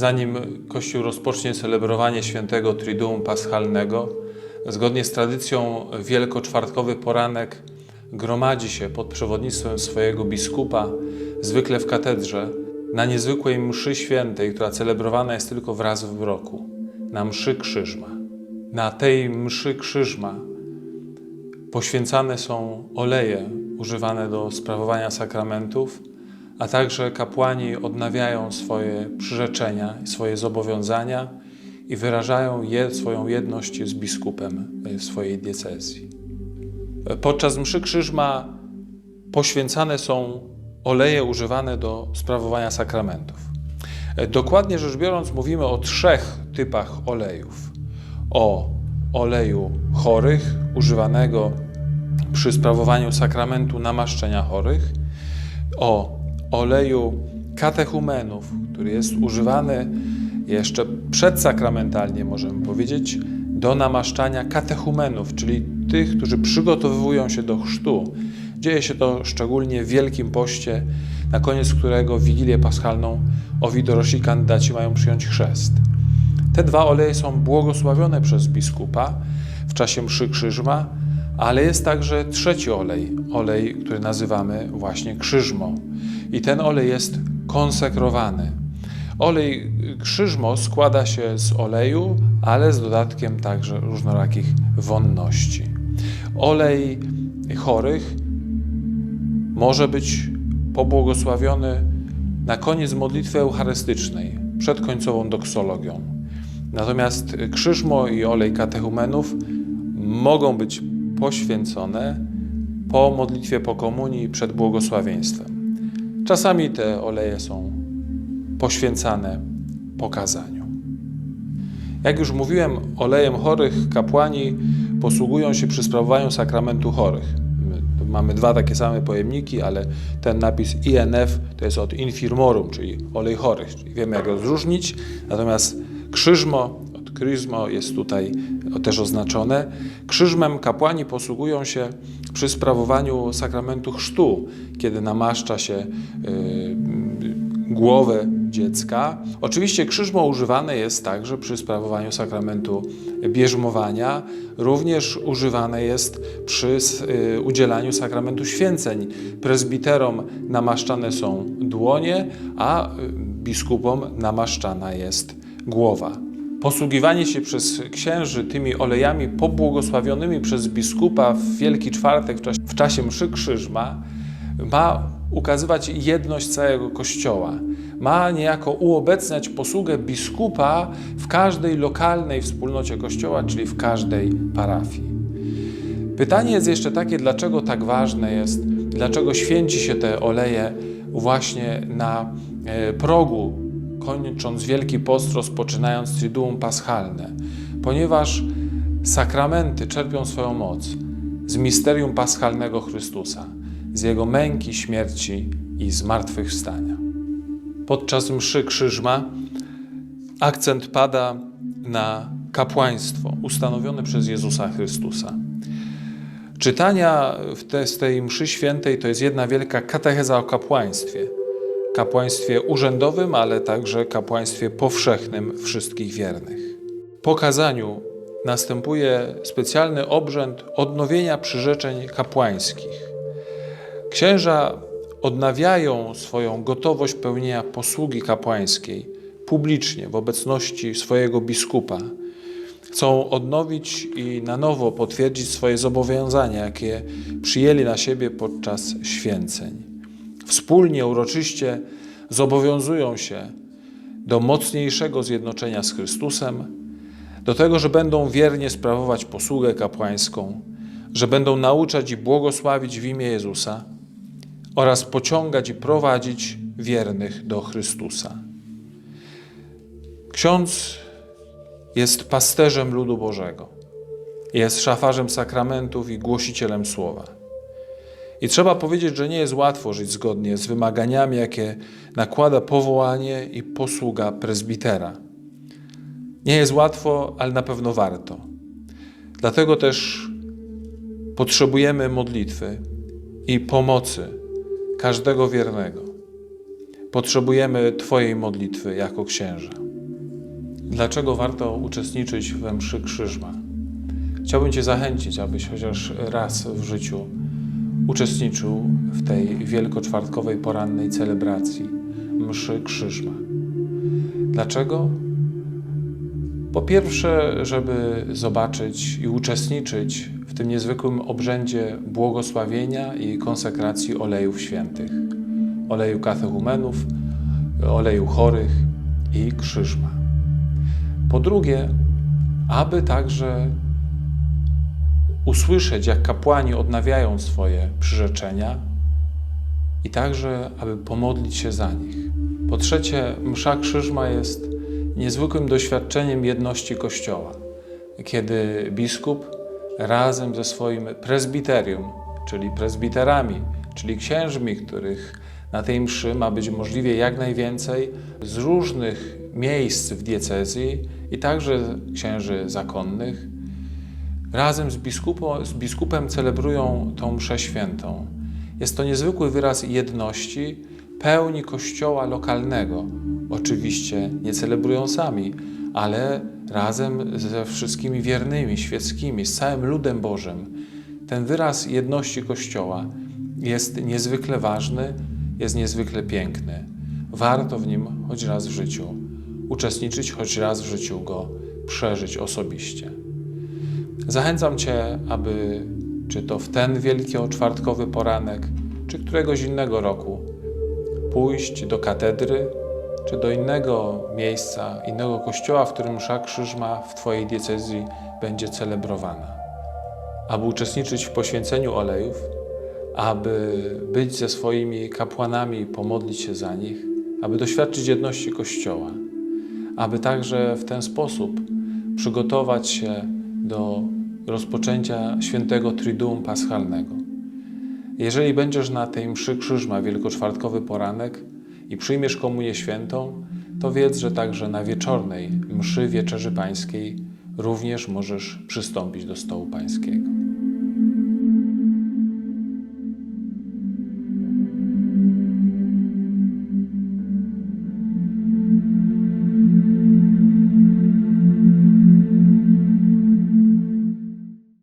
Zanim Kościół rozpocznie celebrowanie świętego Triduum Paschalnego, zgodnie z tradycją wielkoczwartkowy poranek gromadzi się pod przewodnictwem swojego biskupa, zwykle w katedrze, na niezwykłej mszy świętej, która celebrowana jest tylko raz w roku, na mszy krzyżma. Na tej mszy krzyżma poświęcane są oleje używane do sprawowania sakramentów, a także kapłani odnawiają swoje przyrzeczenia, swoje zobowiązania i wyrażają je, swoją jedność z biskupem swojej diecezji. Podczas mszy krzyżma poświęcane są oleje używane do sprawowania sakramentów. Dokładnie rzecz biorąc, mówimy o trzech typach olejów: o oleju chorych, używanego przy sprawowaniu sakramentu namaszczenia chorych, o oleju katechumenów, który jest używany jeszcze przedsakramentalnie, możemy powiedzieć, do namaszczania katechumenów, czyli tych, którzy przygotowują się do chrztu. Dzieje się to szczególnie w Wielkim Poście, na koniec którego w Wigilię Paschalną owi dorośli kandydaci mają przyjąć chrzest. Te dwa oleje są błogosławione przez biskupa w czasie mszy krzyżma, ale jest także trzeci olej, olej, który nazywamy właśnie krzyżmą. I ten olej jest konsekrowany. Olej krzyżmo składa się z oleju, ale z dodatkiem także różnorakich wonności. Olej chorych może być pobłogosławiony na koniec modlitwy eucharystycznej, przed końcową doksologią. Natomiast krzyżmo i olej katechumenów mogą być poświęcone po modlitwie po komunii przed błogosławieństwem. Czasami te oleje są poświęcane pokazaniu. Jak już mówiłem, olejem chorych kapłani posługują się przy sprawowaniu sakramentu chorych. My mamy dwa takie same pojemniki, ale ten napis INF to jest od infirmorum, czyli olej chorych, wiemy jak rozróżnić. Natomiast krzyżmo kryzmo jest tutaj też oznaczone. Krzyżmem kapłani posługują się przy sprawowaniu sakramentu chrztu, kiedy namaszcza się yy, głowę dziecka. Oczywiście krzyżmo używane jest także przy sprawowaniu sakramentu bierzmowania, również używane jest przy y, udzielaniu sakramentu święceń. Prezbiterom namaszczane są dłonie, a y, biskupom namaszczana jest głowa. Posługiwanie się przez księży tymi olejami pobłogosławionymi przez biskupa w Wielki Czwartek w czasie, w czasie mszy krzyżma ma ukazywać jedność całego Kościoła. Ma niejako uobecniać posługę biskupa w każdej lokalnej wspólnocie Kościoła, czyli w każdej parafii. Pytanie jest jeszcze takie, dlaczego tak ważne jest, dlaczego święci się te oleje właśnie na progu, kończąc Wielki Post, rozpoczynając Triduum Paschalne. Ponieważ sakramenty czerpią swoją moc z misterium paschalnego Chrystusa z Jego męki, śmierci i zmartwychwstania. Podczas mszy krzyżma akcent pada na kapłaństwo ustanowione przez Jezusa Chrystusa. Czytania te, z tej mszy świętej to jest jedna wielka katecheza o kapłaństwie. Kapłaństwie urzędowym, ale także kapłaństwie powszechnym wszystkich wiernych. Po kazaniu następuje specjalny obrzęd odnowienia przyrzeczeń kapłańskich. Księża odnawiają swoją gotowość pełnienia posługi kapłańskiej publicznie w obecności swojego biskupa. Chcą odnowić i na nowo potwierdzić swoje zobowiązania, jakie przyjęli na siebie podczas święceń. Wspólnie, uroczyście zobowiązują się do mocniejszego zjednoczenia z Chrystusem, do tego, że będą wiernie sprawować posługę kapłańską, że będą nauczać i błogosławić w imię Jezusa oraz pociągać i prowadzić wiernych do Chrystusa. Ksiądz jest pasterzem ludu Bożego, jest szafarzem sakramentów i głosicielem słowa. I trzeba powiedzieć, że nie jest łatwo żyć zgodnie z wymaganiami, jakie nakłada powołanie i posługa prezbitera. Nie jest łatwo, ale na pewno warto. Dlatego też potrzebujemy modlitwy i pomocy każdego wiernego. Potrzebujemy Twojej modlitwy jako księża. Dlaczego warto uczestniczyć we mszy Krzyżma? Chciałbym Cię zachęcić, abyś chociaż raz w życiu uczestniczył w tej wielkoczwartkowej porannej celebracji mszy Krzyżma. Dlaczego? Po pierwsze, żeby zobaczyć i uczestniczyć w tym niezwykłym obrzędzie błogosławienia i konsekracji olejów świętych, oleju katechumenów, oleju chorych i krzyżma. Po drugie, aby także usłyszeć, jak kapłani odnawiają swoje przyrzeczenia i także, aby pomodlić się za nich. Po trzecie, msza krzyżma jest niezwykłym doświadczeniem jedności Kościoła, kiedy biskup razem ze swoim prezbiterium, czyli prezbiterami, czyli księżmi, których na tej mszy ma być możliwie jak najwięcej, z różnych miejsc w diecezji i także księży zakonnych, razem z, biskupo, z biskupem celebrują tą mszę świętą. Jest to niezwykły wyraz jedności, pełni kościoła lokalnego. Oczywiście nie celebrują sami, ale razem ze wszystkimi wiernymi, świeckimi, z całym ludem Bożym. Ten wyraz jedności kościoła jest niezwykle ważny, jest niezwykle piękny. Warto w nim choć raz w życiu uczestniczyć, choć raz w życiu go przeżyć osobiście. Zachęcam Cię, aby czy to w ten wielkioczwartkowy poranek, czy któregoś innego roku pójść do katedry, czy do innego miejsca, innego kościoła, w którym msza krzyżma w Twojej diecezji będzie celebrowana. Aby uczestniczyć w poświęceniu olejów, aby być ze swoimi kapłanami i pomodlić się za nich, aby doświadczyć jedności Kościoła, aby także w ten sposób przygotować się do rozpoczęcia świętego Triduum Paschalnego. Jeżeli będziesz na tej mszy krzyżma wielkoczwartkowy poranek i przyjmiesz komunię świętą, to wiedz, że także na wieczornej mszy Wieczerzy Pańskiej również możesz przystąpić do stołu Pańskiego.